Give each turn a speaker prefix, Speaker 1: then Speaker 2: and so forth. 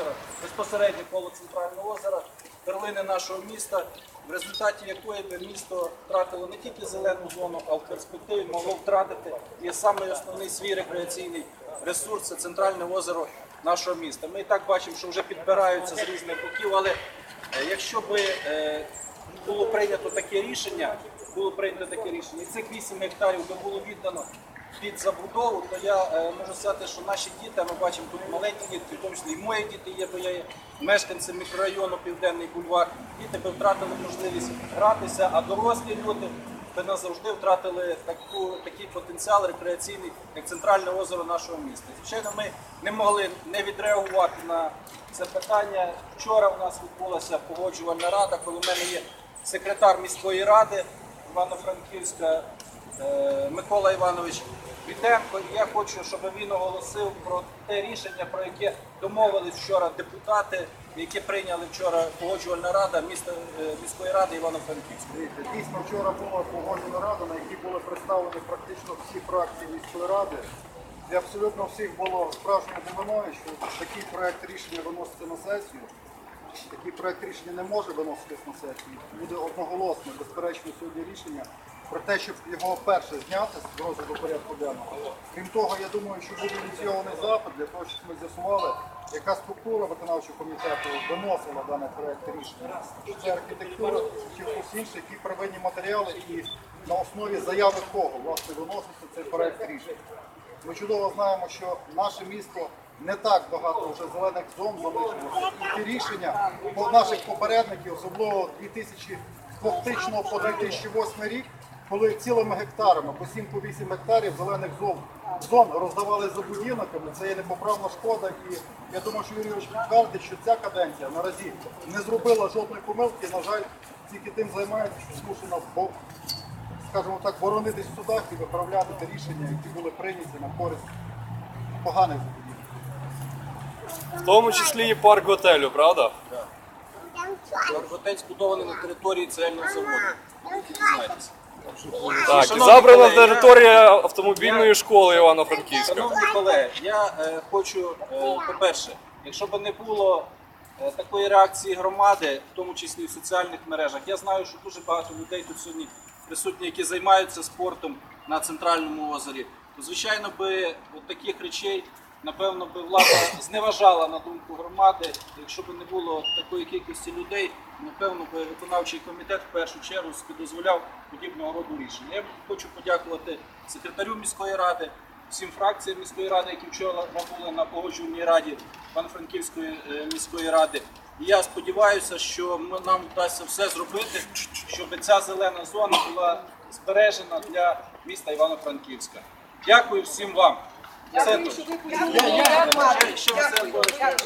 Speaker 1: озера, безпосередньо коло центрального озера, перлини нашого міста, в результаті якої би місто втратило не тільки зелену зону, а в перспективі могло втратити і самий основний свій рекреаційний ресурс це центральне озеро нашого міста. Ми і так бачимо, що вже підбираються з різних боків, але е, якщо би е, було прийнято таке рішення, було прийнято таке рішення, і цих 8 гектарів би було віддано під забудову, то я е, можу сказати, що наші діти, ми бачимо тут маленькі діти, в тому числі і мої діти є, бо я є мешканцем мікрорайону Південний бульвар. Діти би втратили можливість гратися, а дорослі люди би назавжди втратили таку, такий потенціал рекреаційний, як центральне озеро нашого міста. Звичайно, ми не могли не відреагувати на це питання. Вчора у нас відбулася погоджувальна рада, коли в мене є секретар міської ради Івано-Франківська Микола Іванович Вітенко. І я хочу, щоб він оголосив про те рішення, про яке домовились вчора депутати, яке прийняли вчора погоджувальна рада міста е, міської ради Івано-Франківської.
Speaker 2: Дійсно, вчора була погоджена рада, на якій були представлені практично всі фракції міської ради. І абсолютно всіх було справжньою дивиною, що такий проект рішення виноситься на сесію. Такий проект рішення не може виноситись на сесію. Буде одноголосне, безперечно, сьогодні рішення про те, щоб його перше зняти з розгляду порядку денного. Крім того, я думаю, що буде ініційований запит для того, щоб ми з'ясували, яка структура виконавчого комітету виносила даний проект рішення. Чи це архітектура, чи хтось інший, які первинні матеріали і на основі заяви кого власне виноситься цей проект рішення. Ми чудово знаємо, що наше місто не так багато вже зелених зон залишилося. І ті рішення наших попередників, особливо 2000 фактично по 2008 рік, коли цілими гектарами, по 7 по 8 гектарів зелених зон, зон роздавали за будинками, це є непоправна шкода. І я думаю, що Юрій Юрійович підтвердить, що ця каденція наразі не зробила жодної помилки. На жаль, тільки тим займається, що змушена скажімо так, боронитись в судах і виправляти ті рішення, які були прийняті на користь поганих забудів.
Speaker 3: В тому числі і парк готелю, правда?
Speaker 1: Парк Готель збудований на території цельного заводу. Дізнайтеся.
Speaker 3: Так, забрана територія автомобільної школи Івано-Франківська.
Speaker 1: Шановні колеги, я е, хочу, е, по-перше, якщо б не було е, такої реакції громади, в тому числі в соціальних мережах, я знаю, що дуже багато людей тут сьогодні присутні, які займаються спортом на центральному озері, то звичайно би от таких речей. Напевно, би влада зневажала на думку громади. Якщо б не було такої кількості людей, напевно би виконавчий комітет в першу чергу дозволяв подібного роду рішення. Я хочу подякувати секретарю міської ради, всім фракціям міської ради, які вчора були на погоджувальній раді Пан-Франківської е, міської ради. Я сподіваюся, що ми, нам вдасться все зробити, щоб ця зелена зона була збережена для міста Івано-Франківська. Дякую всім вам.
Speaker 4: Дякую, що ви.
Speaker 1: Ще Василь Борисович.